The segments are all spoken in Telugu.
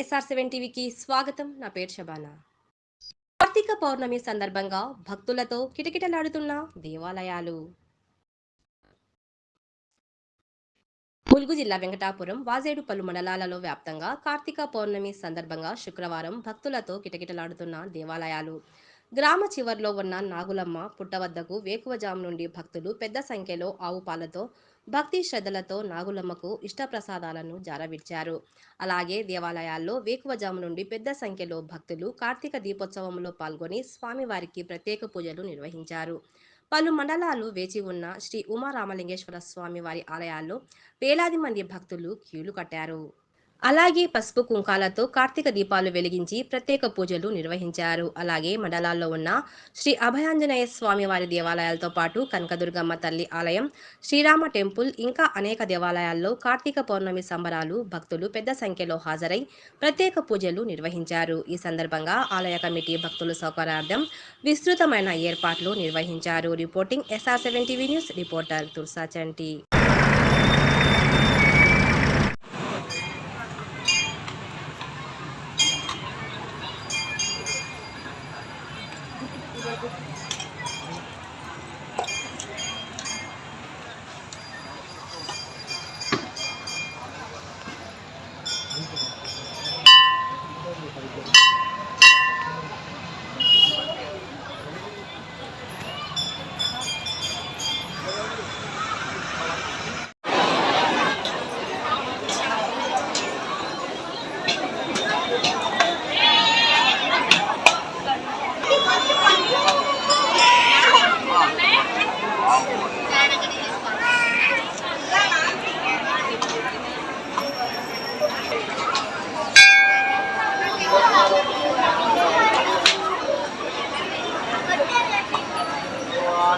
ఎస్ఆర్ సెవెన్ టీవీకి స్వాగతం. నా పేరు శబానా. కార్తీక పౌర్ణమి సందర్భంగా భక్తులతో కిటకిటలాడుతున్న దేవాలయాలు. ములుగు జిల్లా వెంకటాపురం వాజేడుపల్లు మండలాలలో వ్యాప్తంగా కార్తీక పౌర్ణమి సందర్భంగా శుక్రవారం భక్తులతో కిటకిటలాడుతున్న దేవాలయాలు. గ్రామ చివర్లో ఉన్న నాగులమ్మ పుట్ట వద్దకు వేకువజాము నుండి భక్తులు పెద్ద సంఖ్యలో ఆవు పాలతో భక్తి శ్రద్ధలతో నాగులమ్మకు ఇష్టప్రసాదాలను జారవిడ్చారు. అలాగే దేవాలయాల్లో వేకువజాము నుండి పెద్ద సంఖ్యలో భక్తులు కార్తీక దీపోత్సవంలో పాల్గొని స్వామివారికి ప్రత్యేక పూజలు నిర్వహించారు. పలు మండలాలు వేచి ఉన్న శ్రీ ఉమారామలింగేశ్వర స్వామి వారి ఆలయాల్లో వేలాది మంది భక్తులు క్యూలు కట్టారు. అలాగే పసుపు కుంకాలతో కార్తీక దీపాలు వెలిగించి ప్రత్యేక పూజలు నిర్వహించారు. అలాగే మండలాల్లో ఉన్న శ్రీ అభయాంజనేయ స్వామి వారి దేవాలయాలతో పాటు కనకదుర్గమ్మ తల్లి ఆలయం శ్రీరామ టెంపుల్ ఇంకా అనేక దేవాలయాల్లో కార్తీక పౌర్ణమి సంబరాలు భక్తులు పెద్ద సంఖ్యలో హాజరై ప్రత్యేక పూజలు నిర్వహించారు. ఈ సందర్భంగా ఆలయ కమిటీ భక్తుల సౌకర్యార్థం విస్తృతమైన ఏర్పాట్లు నిర్వహించారు. Reporting SR seven TV news reporter తుర్సా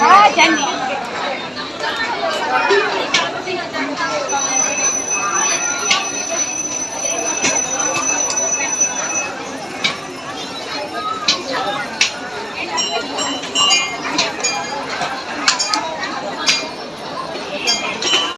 Ờ, Jangan.